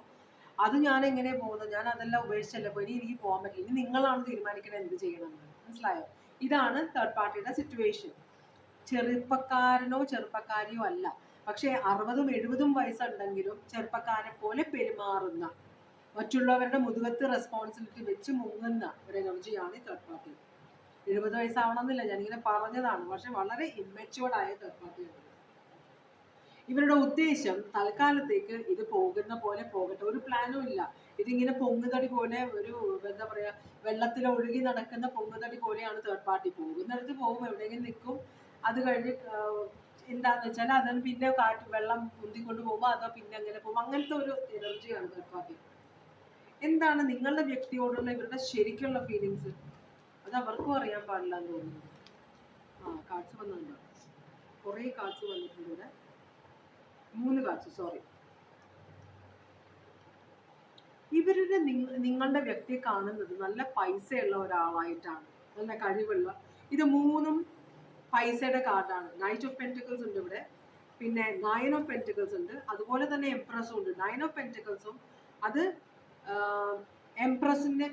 അത് ഞാൻ എങ്ങനെ പോകുന്നത്? ഞാൻ അതെല്ലാം ഉപേക്ഷിച്ചല്ലേ പോയി? ഇനി എനിക്ക് പോകാൻ പറ്റില്ല. ഇനി നിങ്ങളാണ് തീരുമാനിക്കുന്നത് എന്ത് ചെയ്യണമെന്ന്. മനസ്സിലായോ? ഇതാണ് തേർഡ് പാർട്ടിയുടെ സിറ്റുവേഷൻ ചെറുപ്പക്കാരനോ ചെറുപ്പക്കാരിയോ അല്ല. പക്ഷേ അറുപതും എഴുപതും വയസ്സുണ്ടെങ്കിലും ചെറുപ്പക്കാരെ പോലെ പെരുമാറുന്ന മറ്റുള്ളവരുടെ മുതുകത്ത് റെസ്പോൺസിബിലിറ്റി വെച്ച് മുങ്ങുന്ന ഒരു എനർജിയാണ് ഈ തേർഡ് പാർട്ടി എഴുപത് വയസ്സാവണമെന്നില്ല ഞാനിങ്ങനെ പറഞ്ഞതാണ്. പക്ഷെ വളരെ ഇമ്മച്ചുവേർഡായ തേർഡ് പാർട്ടിയാണ് ഇവരുടെ ഉദ്ദേശം തൽക്കാലത്തേക്ക് ഇത് പോകുന്ന പോലെ പോകട്ടെ. ഒരു പ്ലാനും ഇല്ല. ഇതിങ്ങനെ പൊങ്ങുതടി പോലെ ഒരു എന്താ പറയാ വെള്ളത്തിൽ ഒഴുകി നടക്കുന്ന പൊങ്ങുതടി പോലെയാണ് തേർഡ് പാർട്ടി പോകുന്നിടത്ത് പോകും. എവിടെയെങ്കിലും നിൽക്കും. അത് കഴിഞ്ഞ് എന്താന്ന് വെച്ചാൽ അതിന് പിന്നെ കാറ്റ് വെള്ളം മുന്തിക്കൊണ്ട് പോകുമ്പോൾ അതോ പിന്നെ അങ്ങനെ പോകും അങ്ങനത്തെ ഒരു എനർജിയാണ് പാർട്ടി എന്താണ് നിങ്ങളുടെ വ്യക്തിയോടുള്ള ഇവരുടെ ശരിക്കുള്ള ഫീലിങ്സ് അത് അവർക്കും അറിയാൻ പാടില്ല എന്ന് തോന്നുന്നു. ആ കാഴ്ച വന്നിട്ടുണ്ട് കുറേ കാഴ്ച വന്നിട്ടുണ്ട് ഇവിടെ. മൂന്ന് കാഴ്ച സോറി ഇവരുടെ നിങ്ങ- നിങ്ങളുടെ വ്യക്തിയെ കാണുന്നത് നല്ല പൈസയുള്ള ഒരാളായിട്ടാണ്. നല്ല കഴിവുള്ള. ഇത് മൂന്നും പൈസയുടെ കാർഡാണ്. നൈറ്റ് ഓഫ് പെന്റിക്കിൾസ് ഉണ്ട് ഇവിടെ. പിന്നെ നയൻ ഓഫ് പെന്റിക്കിൾസ് ഉണ്ട്. അതുപോലെ തന്നെ എംപ്രസും ഉണ്ട്. നയൻ ഓഫ് പെന്റിക്കിൾസും അത് എംപ്രസിന്റെ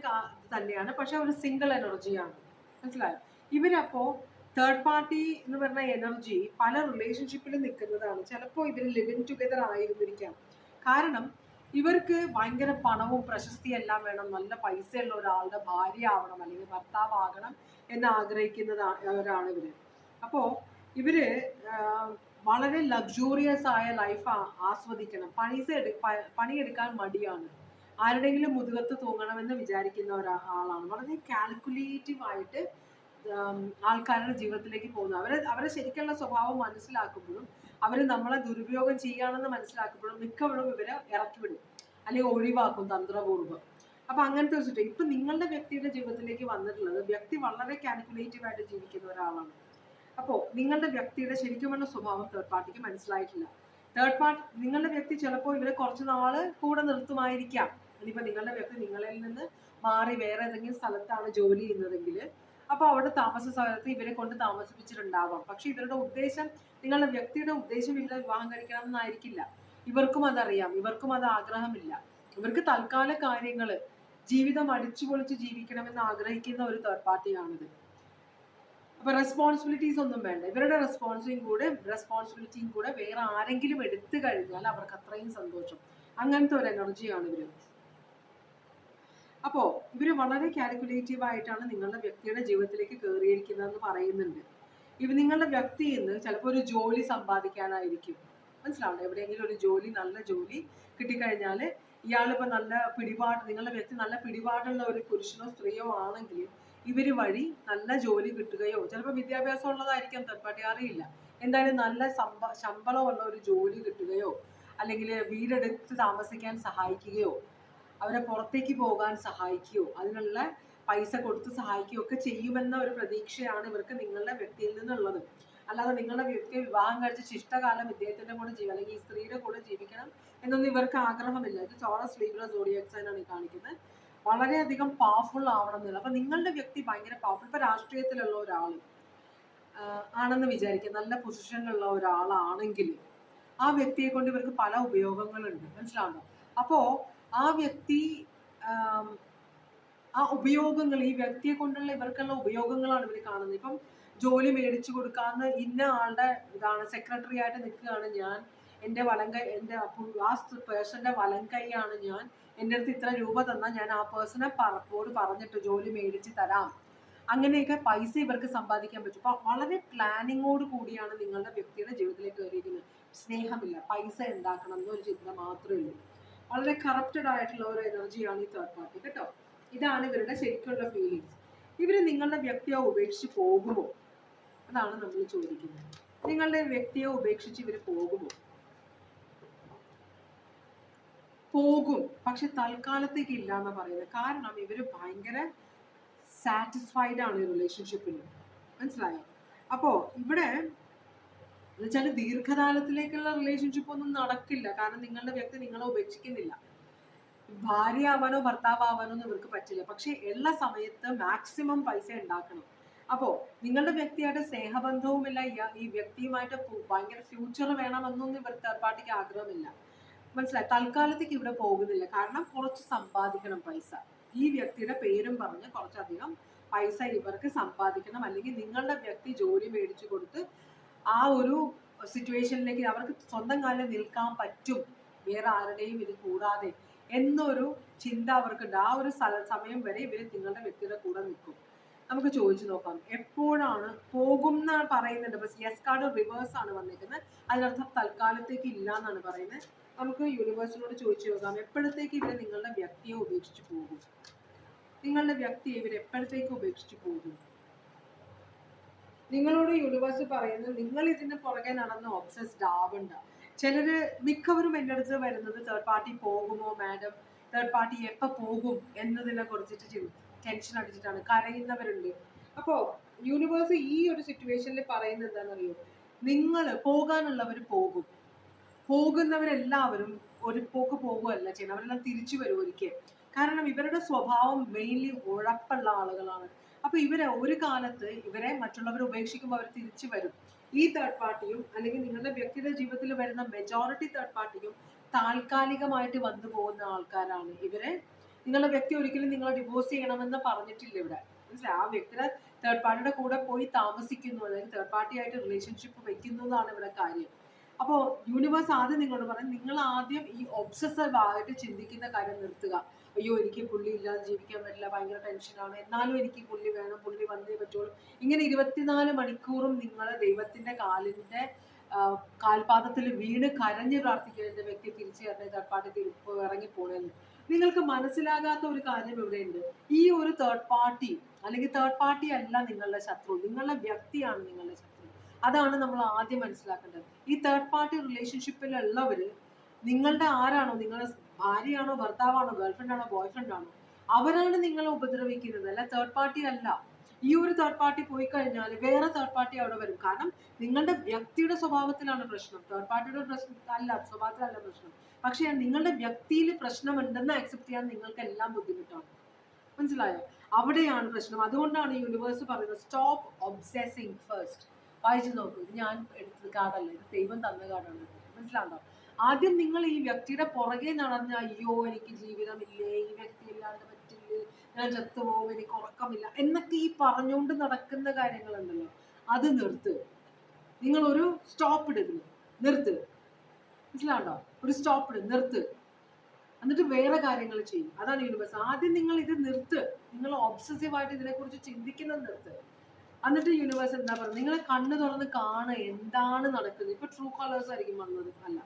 തന്നെയാണ്. പക്ഷെ ഒരു സിംഗിൾ എനർജിയാണ് മനസ്സിലായോ? ഇവരപ്പോ തേർഡ് പാർട്ടി എന്ന് പറഞ്ഞ എനർജി പല റിലേഷൻഷിപ്പിൽ നിൽക്കുന്നതാണ്. ചിലപ്പോൾ ഇവർ ലിവിങ് ടുഗദർ ആയിരുന്നിരിക്കാം. കാരണം ഇവർക്ക് ഭയങ്കര പണവും പ്രശസ്തിയും എല്ലാം വേണം. നല്ല പൈസയുള്ള ഒരാളുടെ ഭാര്യ ആവണം അല്ലെങ്കിൽ ഭർത്താവ് ആകണം എന്ന് ആഗ്രഹിക്കുന്നതാണ് ഇവർ അപ്പോ ഇവർ ആഹ്, വളരെ ലക്ഷൂറിയസ് ആയ ലൈഫ് ആസ്വദിക്കണം. പൈസ പണിയെടുക്കാൻ മടിയാണ്. ആരുടെങ്കിലും മുതുകത്ത് തൂങ്ങണമെന്ന് വിചാരിക്കുന്ന ഒരാളാണ്. വളരെ കാൽക്കുലേറ്റീവ് ആയിട്ട് ആൾക്കാരുടെ ജീവിതത്തിലേക്ക് പോകുന്നത്. അവരെ അവരെ ശരിക്കുള്ള സ്വഭാവം മനസ്സിലാക്കുമ്പോഴും അവർ നമ്മളെ ദുരുപയോഗം ചെയ്യുകയാണെന്ന് മനസ്സിലാക്കുമ്പോഴും മിക്കവരും ഇവരെ ഇറക്കി വിടും. അല്ലെങ്കിൽ ഒഴിവാക്കും തന്ത്രപൂർവം. അപ്പൊ അങ്ങനത്തെ ഒരു സിറ്റുവേഷൻ ഇപ്പൊ നിങ്ങളുടെ വ്യക്തിയുടെ ജീവിതത്തിലേക്ക് വന്നിട്ടുള്ളത് വ്യക്തി വളരെ കാൽക്കുലേറ്റീവ് ആയിട്ട് ജീവിക്കുന്ന ഒരാളാണ്. അപ്പോൾ നിങ്ങളുടെ വ്യക്തിയുടെ ശരിക്കുമുള്ള സ്വഭാവം തേർഡ് പാർട്ടിക്ക് മനസ്സിലായിട്ടില്ല. തേർഡ് പാർട്ടി നിങ്ങളുടെ വ്യക്തി ചിലപ്പോൾ ഇവരെ കുറച്ച് നാൾ കൂടെ നിർത്തുമായിരിക്കാം. ഇനിയിപ്പോൾ നിങ്ങളുടെ വ്യക്തി നിങ്ങളിൽ നിന്ന് മാറി വേറെ ഏതെങ്കിലും സ്ഥലത്താണ് ജോലി ചെയ്യുന്നതെങ്കിൽ അപ്പോൾ അവിടെ താമസ സ്ഥലത്ത് ഇവരെ കൊണ്ട് താമസിപ്പിച്ചിട്ടുണ്ടാവാം. പക്ഷെ ഇവരുടെ ഉദ്ദേശം നിങ്ങളുടെ വ്യക്തിയുടെ ഉദ്ദേശം ഇവരെ വിവാഹം കഴിക്കണം എന്നായിരിക്കില്ല. ഇവർക്കും അതറിയാം ഇവർക്കും അത് ആഗ്രഹമില്ല. ഇവർക്ക് തൽക്കാല കാര്യങ്ങൾ ജീവിതം അടിച്ചു പൊളിച്ച് ജീവിക്കണമെന്ന് ആഗ്രഹിക്കുന്ന ഒരു തേർഡ് പാർട്ടിയാണിത് അപ്പൊ റെസ്പോൺസിബിലിറ്റീസ് ഒന്നും വേണ്ട. ഇവരുടെ റെസ്പോൺസിയും കൂടെ റെസ്പോൺസിബിലിറ്റിയും കൂടെ വേറെ ആരെങ്കിലും എടുത്തു കഴിഞ്ഞാൽ അവർക്ക് അത്രയും സന്തോഷം. അങ്ങനത്തെ ഒരു എനർജിയാണ് ഇവർ. അപ്പോ ഇവർ വളരെ കാൽക്കുലേറ്റീവ് ആയിട്ടാണ് നിങ്ങളുടെ വ്യക്തിയുടെ ജീവിതത്തിലേക്ക് കയറിയിരിക്കുന്നതെന്ന് പറയുന്നുണ്ട്. ഇവ നിങ്ങളുടെ വ്യക്തി എന്ന് ചിലപ്പോൾ ഒരു ജോലി സമ്പാദിക്കാനായിരിക്കും. മനസ്സിലാവണം എവിടെയെങ്കിലും ഒരു ജോലി നല്ല ജോലി കിട്ടിക്കഴിഞ്ഞാൽ ഇയാളിപ്പോ നല്ല പിടിപാട് നിങ്ങളുടെ വ്യക്തി നല്ല പിടിപാടുള്ള ഒരു പുരുഷനോ സ്ത്രീയോ ആണെങ്കിൽ ഇവർ വഴി നല്ല ജോലി കിട്ടുകയോ ചിലപ്പോൾ വിദ്യാഭ്യാസം ഉള്ളതായിരിക്കാം തൽപ്പാട്ടി അറിയില്ല. എന്തായാലും നല്ല സമ്പ ശമ്പളമുള്ള ഒരു ജോലി കിട്ടുകയോ അല്ലെങ്കിൽ വീടെടുത്ത് താമസിക്കാൻ സഹായിക്കുകയോ അവരെ പുറത്തേക്ക് പോകാൻ സഹായിക്കുകയോ അതിനുള്ള പൈസ കൊടുത്ത് സഹായിക്കുകയോ ഒക്കെ ചെയ്യുമെന്ന ഒരു പ്രതീക്ഷയാണ് ഇവർക്ക് നിങ്ങളുടെ വ്യക്തിയിൽ നിന്നുള്ളത്. അല്ലാതെ നിങ്ങളുടെ വ്യക്തിയെ വിവാഹം കഴിച്ച് ശിഷ്ടകാലം ഇദ്ദേഹത്തിന്റെ കൂടെ ജീവി അല്ലെങ്കിൽ ഈ സ്ത്രീയുടെ കൂടെ ജീവിക്കണം എന്നൊന്നും ഇവർക്ക് ആഗ്രഹമില്ല. ഇത് ചോറസ് ലീബ്ര സോഡിയക്സ് ഈ കാണിക്കുന്നത്. വളരെയധികം പവർഫുൾ ആവണം എന്നില്ല അപ്പൊ നിങ്ങളുടെ വ്യക്തി ഭയങ്കര പവർഫുൾ ഇപ്പൊ രാഷ്ട്രീയത്തിലുള്ള ഒരാൾ ആണെന്ന് വിചാരിക്കുക. നല്ല പൊസിഷനിലുള്ള ഒരാളാണെങ്കിൽ ആ വ്യക്തിയെ കൊണ്ട് ഇവർക്ക് പല ഉപയോഗങ്ങളുണ്ട്. മനസ്സിലാണോ അപ്പോ ആ വ്യക്തി ആം, ഉപയോഗങ്ങൾ ഈ വ്യക്തിയെ കൊണ്ടുള്ള ഇവർക്കുള്ള ഉപയോഗങ്ങളാണ് ഇവർ കാണുന്നത്. ഇപ്പം ജോലി മേടിച്ചു കൊടുക്കാന്ന് ഇന്ന ആളുടെ ഇതാണ് സെക്രട്ടറി ആയിട്ട് നിൽക്കുകയാണ് ഞാൻ. എന്റെ വലം കൈ എന്റെ ആ പേഴ്സന്റെ വലം ഞാൻ. എന്റെ അടുത്ത് ഇത്ര രൂപ തന്നാൽ ഞാൻ ആ പേഴ്സണെ പറപ്പോട് പറഞ്ഞിട്ട് ജോലി മേടിച്ച് തരാം. അങ്ങനെയൊക്കെ പൈസ ഇവർക്ക് സമ്പാദിക്കാൻ പറ്റും. അപ്പൊ വളരെ പ്ലാനിങ്ങോട് കൂടിയാണ് നിങ്ങളുടെ വ്യക്തിയുടെ ജീവിതത്തിലേക്ക് കയറിയിരിക്കുന്നത് സ്നേഹമില്ല. പൈസ ഉണ്ടാക്കണം എന്നൊരു ചിന്ത മാത്രമേ ഉള്ളൂ. വളരെ കറപ്റ്റഡ് ആയിട്ടുള്ള ഒരു എനർജിയാണ് ഈ തേർഡ് പാർട്ടി കേട്ടോ. ഇതാണ് ഇവരുടെ ശരിക്കുള്ള ഫീലിങ്സ് ഇവർ നിങ്ങളുടെ വ്യക്തിയെ ഉപേക്ഷിച്ച് പോകുമോ? അതാണ് നമ്മൾ ചോദിക്കുന്നത്. നിങ്ങളുടെ വ്യക്തിയെ ഉപേക്ഷിച്ച് ഇവർ പോകുമോ? പോകും. പക്ഷെ തൽക്കാലത്തേക്ക് ഇല്ല എന്ന് പറയുന്നത് കാരണം ഇവർ ഭയങ്കര സാറ്റിസ്ഫൈഡ് ആണ് ഈ റിലേഷൻഷിപ്പിൽ മനസ്സിലായോ? അപ്പോ ഇവിടെ എന്നുവെച്ചാൽ ദീർഘകാലത്തിലേക്കുള്ള റിലേഷൻഷിപ്പ് ഒന്നും നടക്കില്ല. കാരണം നിങ്ങളുടെ വ്യക്തി നിങ്ങളെ ഉപേക്ഷിക്കുന്നില്ല. ഭാര്യ ആവാനോ ഭർത്താവ് ആവാനോ ഒന്നും ഇവർക്ക് പറ്റില്ല. പക്ഷെ എല്ലാ സമയത്ത് മാക്സിമം പൈസ ഉണ്ടാക്കണം. അപ്പോ നിങ്ങളുടെ വ്യക്തിയായിട്ട് സ്നേഹബന്ധവുമില്ല. ഈ- വ്യക്തിയുമായിട്ട് ഭയങ്കര ഫ്യൂച്ചർ വേണമെന്നൊന്നും ഇവർ തേർഡ് പാർട്ടിക്ക് ആഗ്രഹമില്ല. മനസ്സിലായി? തൽക്കാലത്തേക്ക് ഇവിടെ പോകുന്നില്ല. കാരണം കുറച്ച് സമ്പാദിക്കണം പൈസ. ഈ വ്യക്തിയുടെ പേരും പറഞ്ഞ് കുറച്ചധികം പൈസ ഇവർക്ക് സമ്പാദിക്കണം. അല്ലെങ്കിൽ നിങ്ങളുടെ വ്യക്തി ജോലി മേടിച്ചു കൊടുത്ത് ആ ഒരു സിറ്റുവേഷനിലേക്ക് അവർക്ക് സ്വന്തം കാലിൽ നിൽക്കാൻ പറ്റും. വേറെ ആരുടെയും ഇത് കൂടാതെ എന്നൊരു ചിന്ത അവർക്കുണ്ട്. ആ ഒരു സമയം വരെ ഇവർ നിങ്ങളുടെ വ്യക്തിയുടെ കൂടെ നിൽക്കും. നമുക്ക് ചോദിച്ചു നോക്കാം. എപ്പോഴാണ് പോകും എന്നാണ് പറയുന്നുണ്ട്. പക്ഷെ യെസ് കാർഡ് റിവേഴ്സ് ആണ് വന്നിരിക്കുന്നത്. അതിനർത്ഥം തൽക്കാലത്തേക്ക് ഇല്ല എന്നാണ് പറയുന്നത്. നമുക്ക് യൂണിവേഴ്സിനോട് ചോദിച്ചു നോക്കാം. എപ്പോഴത്തേക്ക് ഇവർ നിങ്ങളുടെ വ്യക്തിയെ ഉപേക്ഷിച്ച് പോകും? നിങ്ങളുടെ വ്യക്തിയെ ഇവർ എപ്പോഴത്തേക്ക് ഉപേക്ഷിച്ച് പോകും? നിങ്ങളോട് യൂണിവേഴ്സ് പറയുന്നത് നിങ്ങൾ ഇതിന് പുറകെ നടന്ന് ഒബ്സസ്ഡ് ആവണ്ട. ചിലര് മിക്കവരും എന്റെ അടുത്ത് വരുന്നത് തേർഡ് പാർട്ടി പോകുമോ മാഡം തേർഡ് പാർട്ടി എപ്പോൾ പോകും എന്നതിനെ കുറിച്ചിട്ട് ടെൻഷൻ അടിച്ചിട്ടാണ്. കരയുന്നവരുണ്ട്. അപ്പോൾ യൂണിവേഴ്സ് ഈ ഒരു സിറ്റുവേഷനിൽ പറയുന്നത് എന്താണെന്നറിയോ? നിങ്ങൾ പോകാനുള്ളവർ പോകും. പോകുന്നവരെല്ലാവരും ഒരു പോക്ക് പോകുകയല്ല ചെയ്യണം അവരെല്ലാം തിരിച്ചു വരും ഒരിക്കൽ. കാരണം ഇവരുടെ സ്വഭാവം മെയിൻലി ഉഴപ്പുള്ള ആളുകളാണ്. അപ്പൊ ഇവരെ ഒരു കാലത്ത് ഇവരെ മറ്റുള്ളവർ ഉപേക്ഷിക്കുമ്പോൾ അവർ തിരിച്ചു വരും. ഈ തേർഡ് പാർട്ടിയും അല്ലെങ്കിൽ നിങ്ങളുടെ വ്യക്തിയുടെ ജീവിതത്തിൽ വരുന്ന മെജോറിറ്റി തേർഡ് പാർട്ടിയും താൽക്കാലികമായിട്ട് വന്നു പോകുന്ന ആൾക്കാരാണ് ഇവരെ. നിങ്ങളുടെ വ്യക്തി ഒരിക്കലും നിങ്ങളെ ഡിവോഴ്സ് ചെയ്യണമെന്ന് പറഞ്ഞിട്ടില്ല ഇവിടെ. മനസ്സിലായി? ആ വ്യക്തിയുടെ തേർഡ് പാർട്ടിയുടെ കൂടെ പോയി താമസിക്കുന്നു. അല്ലെങ്കിൽ തേർഡ് പാർട്ടി ആയിട്ട് റിലേഷൻഷിപ്പ് വെക്കുന്നു എന്നാണ് ഇവിടെ കാര്യം. അപ്പോൾ യൂണിവേഴ്സ് ആദ്യം നിങ്ങളോട് പറയും നിങ്ങൾ ആദ്യം ഈ ഒബ്സസീവ് ആയിട്ട് ചിന്തിക്കുന്ന കാര്യം നിർത്തുക. അയ്യോ എനിക്ക് പുള്ളി ഇല്ലാതെ ജീവിക്കാൻ പറ്റില്ല ഭയങ്കര ടെൻഷനാണ് എന്നാലും എനിക്ക് പുള്ളി വേണം പുള്ളി വന്നേ പറ്റുള്ളൂ. ഇങ്ങനെ ഇരുപത്തിനാല് മണിക്കൂറും നിങ്ങൾ ദൈവത്തിന്റെ കാലിന്റെ കാൽപാദത്തിൽ വീണ് കരഞ്ഞ് പ്രാർത്ഥിക്കുക എന്റെ വ്യക്തി തിരിച്ചു തരണേ തേർഡ് ഇറങ്ങി പോണെന്ന്. നിങ്ങൾക്ക് മനസ്സിലാകാത്ത ഒരു കാര്യം ഇവിടെയുണ്ട്. ഈ ഒരു തേർഡ് പാർട്ടി അല്ലെങ്കിൽ തേർഡ് പാർട്ടി അല്ല നിങ്ങളുടെ ശത്രു. നിങ്ങളുടെ വ്യക്തിയാണ് നിങ്ങളുടെ ശത്രു. അതാണ് നമ്മൾ ആദ്യം മനസ്സിലാക്കേണ്ടത്. ഈ തേർഡ് പാർട്ടി റിലേഷൻഷിപ്പിലുള്ളവർ നിങ്ങളുടെ ആരാണോ നിങ്ങളുടെ ഭാര്യയാണോ ഭർത്താവാണോ ഗേൾഫ്രണ്ട് ആണോ ബോയ്ഫ്രണ്ട് ആണോ അവരാണ് നിങ്ങളെ ഉപദ്രവിക്കുന്നത്. അല്ല തേർഡ് പാർട്ടി അല്ല. ഈ ഒരു തേർഡ് പാർട്ടി പോയി കഴിഞ്ഞാൽ വേറെ തേർഡ് പാർട്ടി അവിടെ വരും. കാരണം നിങ്ങളുടെ വ്യക്തിയുടെ സ്വഭാവത്തിലാണ് പ്രശ്നം. തേർഡ് പാർട്ടിയുടെ പ്രശ്നം അല്ല സ്വഭാവത്തിലല്ല പ്രശ്നം. പക്ഷേ നിങ്ങളുടെ വ്യക്തിയിൽ പ്രശ്നമുണ്ടെന്ന് അക്സെപ്റ്റ് ചെയ്യാൻ നിങ്ങൾക്ക് എല്ലാം ബുദ്ധിമുട്ടാണ്. മനസ്സിലായോ? അവിടെയാണ് പ്രശ്നം. അതുകൊണ്ടാണ് യൂണിവേഴ്സ് പറയുന്നത് സ്റ്റോപ്പ് ഒബ്സെസിങ് ഫസ്റ്റ് വായിച്ചു നോക്കൂ. ഇത് ഞാൻ എടുത്തത് കാർഡല്ല. ഇത് ദൈവം തന്ന കാർഡാണ്. മനസ്സിലായോ ആദ്യം നിങ്ങൾ ഈ വ്യക്തിയുടെ പുറകെ നടന്ന് അയ്യോ എനിക്ക് ജീവിതമില്ലേ? ഈ വ്യക്തി ഇല്ലാതെ പറ്റില്ലേ? ഞാൻ ചത്തുപോകും എനിക്ക് ഉറക്കമില്ല. എന്നൊക്കെ ഈ പറഞ്ഞുകൊണ്ട് നടക്കുന്ന കാര്യങ്ങളുണ്ടല്ലോ. അത് നിർത്ത്. നിങ്ങൾ ഒരു സ്റ്റോപ്പ് ഇടുന്നു നിർത്ത്. മനസ്സിലാണ്ടോ ഒരു സ്റ്റോപ്പ് ഇട്. നിർത്ത്. എന്നിട്ട് വേറെ കാര്യങ്ങൾ ചെയ്യും. അതാണ് യൂണിവേഴ്സ് ആദ്യം നിങ്ങൾ ഇത് നിർത്ത്. നിങ്ങൾ ഒബ്സസീവായിട്ട് ഇതിനെക്കുറിച്ച് ചിന്തിക്കുന്നത് നിർത്ത്. എന്നിട്ട് യൂണിവേഴ്സ് എന്താ പറയുക നിങ്ങളെ കണ്ണ് തുറന്ന് കാണുക എന്താണ് നടക്കുന്നത്? ഇപ്പൊ ട്രൂ കളേഴ്സ് ആയിരിക്കും വന്നത് അല്ല.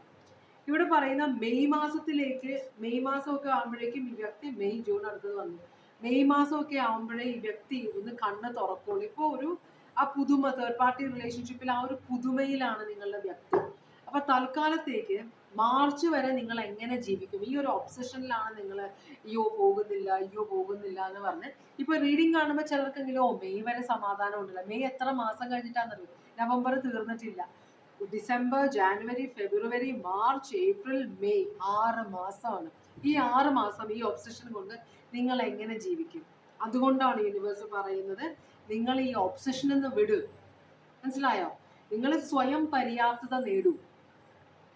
ഇവിടെ പറയുന്ന മെയ് മാസത്തിലേക്ക് മെയ് മാസമൊക്കെ ആകുമ്പോഴേക്കും ഈ വ്യക്തി മെയ് ജൂൺ അടുത്തത് വന്നു. മെയ് മാസമൊക്കെ ആകുമ്പോഴേ ഈ വ്യക്തി ഒന്ന് കണ്ണ് തുറക്കുള്ളൂ. ഇപ്പൊ ഒരു ആ പുതുമ തേർഡ് പാർട്ടി റിലേഷൻഷിപ്പിൽ ആ ഒരു പുതുമയിലാണ് നിങ്ങളുടെ വ്യക്തി. അപ്പൊ തൽക്കാലത്തേക്ക് മാർച്ച് വരെ നിങ്ങൾ എങ്ങനെ ജീവിക്കും? ഈ ഒരു ഒബ്സഷനിലാണ് നിങ്ങൾ അയ്യോ പോകുന്നില്ല അയ്യോ പോകുന്നില്ല എന്ന് പറഞ്ഞ് ഇപ്പൊ റീഡിങ് കാണുമ്പോൾ ചിലർക്കെങ്കിലും ഓ മെയ് വരെ സമാധാനം ഉണ്ടല്ലോ. മെയ് എത്ര മാസം കഴിഞ്ഞിട്ടാണെന്നറിയോ നവംബർ തീർന്നിട്ടില്ല. December January February March April May ആറ് മാസമാണ്. ഈ ആറ് മാസം ഈ ഒബ്സഷൻ കൊണ്ട് നിങ്ങൾ എങ്ങനെ ജീവിക്കും? അതുകൊണ്ടാണ് യൂണിവേഴ്സ് പറയുന്നത് നിങ്ങൾ ഈ ഒബ്സഷൻ എന്ന് വിടു. മനസ്സിലായോ? നിങ്ങൾ സ്വയം പര്യാപ്തത നേടൂ.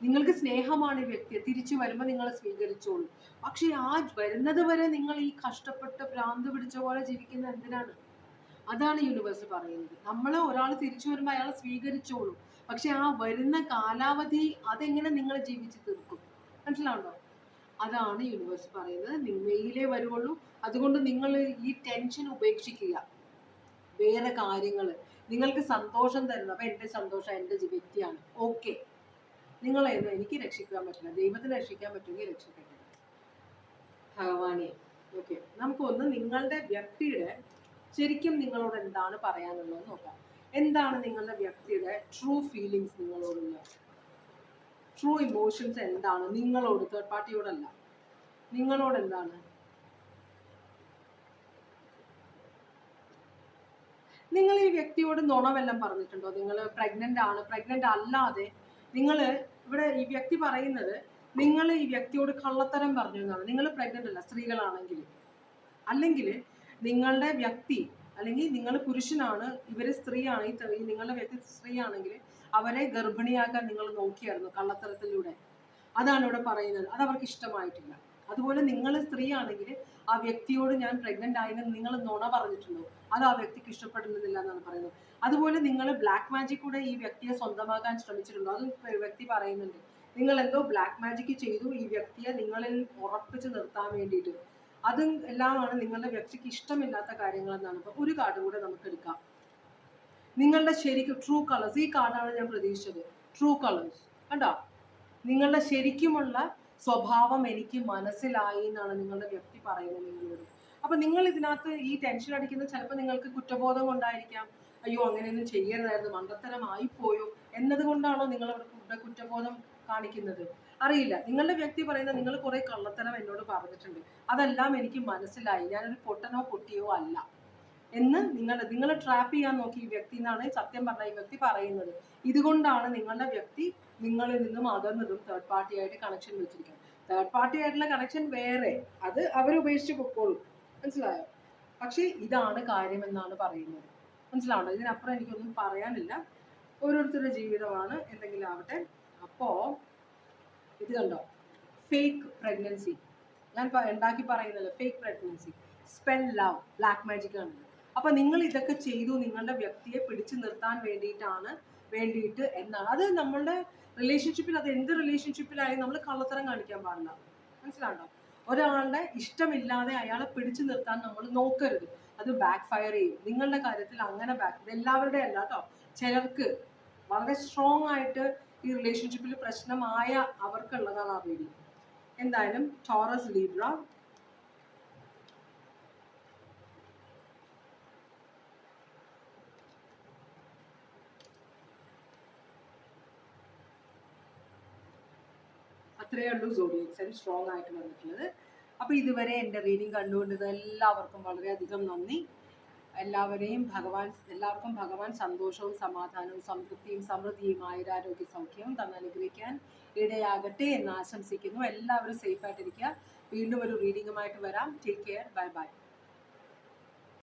നിങ്ങൾക്ക് സ്നേഹമാണ് വ്യക്തി. തിരിച്ചു വരുമ്പോൾ നിങ്ങൾ സ്വീകരിച്ചോളൂ. പക്ഷെ ആ വരുന്നത് വരെ നിങ്ങൾ ഈ കഷ്ടപ്പെട്ട് ഭ്രാന്ത് പിടിച്ച പോലെ ജീവിക്കുന്നത് എന്തിനാണ്? അതാണ് യൂണിവേഴ്സ് പറയുന്നത്. നമ്മൾ ഒരാൾ തിരിച്ചു വരുമ്പോൾ അയാളെ സ്വീകരിച്ചോളൂ. പക്ഷെ ആ വരുന്ന കാലാവധി അതെങ്ങനെ നിങ്ങൾ ജീവിച്ചു തീർക്കും? മനസ്സിലാവുണ്ടോ? അതാണ് യൂണിവേഴ്സ് പറയുന്നത്. നിങ്ങയിലേ വരുള്ളൂ അതുകൊണ്ട് നിങ്ങൾ ഈ ടെൻഷൻ ഉപേക്ഷിക്കുക. വേറെ കാര്യങ്ങൾ നിങ്ങൾക്ക് സന്തോഷം തരുന്നു അപ്പൊ എന്റെ സന്തോഷം എന്റെ വ്യക്തിയാണ്. ഓക്കെ നിങ്ങളെ എനിക്ക് രക്ഷിക്കാൻ പറ്റില്ല. ദൈവത്തിന് രക്ഷിക്കാൻ പറ്റുമെങ്കിൽ രക്ഷിക്കട്ടെ. ഭഗവാനെ. ഓക്കെ നമുക്കൊന്ന് നിങ്ങളുടെ വ്യക്തിയുടെ ശരിക്കും നിങ്ങളോട് എന്താണ് പറയാനുള്ളത് നോക്കാം. എന്താണ് നിങ്ങളുടെ വ്യക്തിയുടെ ട്രൂ ഫീലിങ്സ് നിങ്ങളോടുള്ള? ട്രൂ ഇമോഷൻസ് എന്താണ്? നിങ്ങളോട് തേർഡ് പാർട്ടിയോടല്ല നിങ്ങളോട് എന്താണ്? നിങ്ങൾ ഈ വ്യക്തിയോട് നുണ വല്ലതും പറഞ്ഞിട്ടുണ്ടോ? നിങ്ങൾ പ്രഗ്നന്റ് ആണ്. പ്രഗ്നന്റ് അല്ലാതെ നിങ്ങൾ ഇവിടെ ഈ വ്യക്തി പറയുന്നത് നിങ്ങൾ ഈ വ്യക്തിയോട് കള്ളത്തരം പറഞ്ഞു എന്നാണ്. നിങ്ങൾ പ്രഗ്നന്റ് അല്ല സ്ത്രീകളാണെങ്കിൽ. അല്ലെങ്കിൽ നിങ്ങളുടെ വ്യക്തി അല്ലെങ്കിൽ നിങ്ങൾ പുരുഷനാണ് ഇവർ സ്ത്രീയാണ് ഈ ത- ഈ നിങ്ങളുടെ വ്യക്തി സ്ത്രീയാണെങ്കിൽ അവരെ ഗർഭിണിയാക്കാൻ നിങ്ങൾ നോക്കിയായിരുന്നു കള്ളത്തരത്തിലൂടെ. അതാണ് ഇവിടെ പറയുന്നത്. അത് അവർക്ക് ഇഷ്ടമായിട്ടില്ല. അതുപോലെ നിങ്ങൾ സ്ത്രീ ആണെങ്കിൽ ആ വ്യക്തിയോട് ഞാൻ പ്രഗ്നന്റ് ആയെന്ന് നിങ്ങൾ നുണ പറഞ്ഞിട്ടുണ്ടോ? അത് ആ വ്യക്തിക്ക് ഇഷ്ടപ്പെടുന്നില്ല എന്നാണ് പറയുന്നത്. അതുപോലെ നിങ്ങൾ ബ്ലാക്ക് മാജിക് കൂടെ ഈ വ്യക്തിയെ സ്വന്തമാക്കാൻ ശ്രമിച്ചിട്ടുണ്ടോ? അത് വ്യക്തി പറയുന്നുണ്ട്. നിങ്ങൾ എന്തോ ബ്ലാക്ക് മാജിക് ചെയ്തു ഈ വ്യക്തിയെ നിങ്ങളിൽ ഉറപ്പിച്ച് നിർത്താൻ വേണ്ടിയിട്ട്. അതും എല്ലാമാണ് നിങ്ങളുടെ വ്യക്തിക്ക് ഇഷ്ടമില്ലാത്ത കാര്യങ്ങൾ എന്നാണ് ഇപ്പൊ ഒരു കാർഡ് കൂടെ നമുക്ക് എടുക്കാം. നിങ്ങളുടെ ശരിക്കും ട്രൂ കളേഴ്സ് ഈ കാർഡാണ് ഞാൻ പ്രതീക്ഷിച്ചത്. ട്രൂ കളേഴ്സ് കണ്ടോ? നിങ്ങളുടെ ശരിക്കുമുള്ള സ്വഭാവം എനിക്ക് മനസ്സിലായി എന്നാണ് നിങ്ങളുടെ വ്യക്തി പറയുന്നത് നിങ്ങളോട്. അപ്പൊ നിങ്ങൾ ഇതിനകത്ത് ഈ ടെൻഷൻ അടിക്കുന്നത് ചിലപ്പോൾ നിങ്ങൾക്ക് കുറ്റബോധം കൊണ്ടായിരിക്കാം. അയ്യോ അങ്ങനെയൊന്നും ചെയ്യരുതായിരുന്നു മണ്ടത്തരമായി പോയോ എന്നതുകൊണ്ടാണോ നിങ്ങൾ ഇവിടെ കുറ്റബോധം കാണിക്കുന്നത്? അറിയില്ല. നിങ്ങളുടെ വ്യക്തി പറയുന്നത് നിങ്ങൾ കുറെ കള്ളത്തരം എന്നോട് പറഞ്ഞിട്ടുണ്ട്. അതെല്ലാം എനിക്ക് മനസ്സിലായി. ഞാനൊരു പൊട്ടനോ പൊട്ടിയോ അല്ല. എന്ന് നിങ്ങൾ നിങ്ങൾ ട്രാപ്പ് ചെയ്യാൻ നോക്കി ഈ വ്യക്തി എന്നാണ് സത്യം പറഞ്ഞ ഈ വ്യക്തി പറയുന്നത്. ഇതുകൊണ്ടാണ് നിങ്ങളുടെ വ്യക്തി നിങ്ങളിൽ നിന്നും അകന്നതും തേർഡ് പാർട്ടി ആയിട്ട് കണക്ഷൻ വെച്ചിരിക്കണം തേർഡ് പാർട്ടി ആയിട്ടുള്ള കണക്ഷൻ വേറെ. അത് അവർ ഉപേക്ഷിച്ച് പൊക്കോളും. മനസ്സിലായോ? പക്ഷേ ഇതാണ് കാര്യം എന്നാണ് പറയുന്നത്. മനസ്സിലാവണോ? ഇതിനപ്പുറം എനിക്കൊന്നും പറയാനില്ല. ഓരോരുത്തരുടെ ജീവിതമാണ് എന്തെങ്കിലും ആവട്ടെ അപ്പോ ഇത് കണ്ടോ? ഫേക്ക് പ്രഗ്നൻസി ഞാൻ ഉണ്ടാക്കി പറയുന്നല്ലോ fake pregnancy spell love black magic ആണ്. അപ്പൊ നിങ്ങൾ ഇതൊക്കെ ചെയ്തു നിങ്ങളുടെ വ്യക്തിയെ പിടിച്ചു നിർത്താൻ വേണ്ടിയിട്ടാണ് വേണ്ടിയിട്ട് എന്നാണ്. അത് നമ്മളുടെ റിലേഷൻഷിപ്പിൽ അത് എന്ത് റിലേഷൻഷിപ്പിലായാലും നമ്മൾ കള്ളത്തരം കാണിക്കാൻ പാടില്ല. മനസ്സിലാണ്ടോ ഒരാളുടെ ഇഷ്ടമില്ലാതെ അയാളെ പിടിച്ചു നിർത്താൻ നമ്മൾ നോക്കരുത്. അത് ബാക്ക് ഫയർ ചെയ്യും. നിങ്ങളുടെ കാര്യത്തിൽ അങ്ങനെ ബാക്ക് എല്ലാവരുടെ അല്ല കേട്ടോ ചിലർക്ക് വളരെ സ്ട്രോങ് ആയിട്ട് ഈ റിലേഷൻഷിപ്പിൽ പ്രശ്നമായ അവർക്കുള്ളതാണ് ആ പേടി എന്തായാലും ടോറസ് ലീബ്ര അത്രയേ ഉള്ളൂ സോഡിയക് സൈൻ സ്ട്രോങ് ആയിട്ട് വന്നിട്ടുള്ളത്. അപ്പോൾ ഇതുവരെ എന്റെ റീഡിങ് കണ്ടുകൊണ്ടത് എല്ലാവർക്കും വളരെയധികം നന്ദി. എല്ലാവരെയും ഭഗവാൻ എല്ലാവർക്കും ഭഗവാൻ സന്തോഷവും സമാധാനവും സംതൃപ്തിയും സമൃദ്ധിയും ആയുരാരോഗ്യ സൗഖ്യവും തന്നനുഗ്രഹിക്കാൻ ഇടയാകട്ടെ എന്ന് ആശംസിക്കുന്നു. എല്ലാവരും സേഫ് ആയിട്ടിരിക്കുക. വീണ്ടും ഒരു റീഡിങ്ങുമായിട്ട് വരാം. Take care bye bye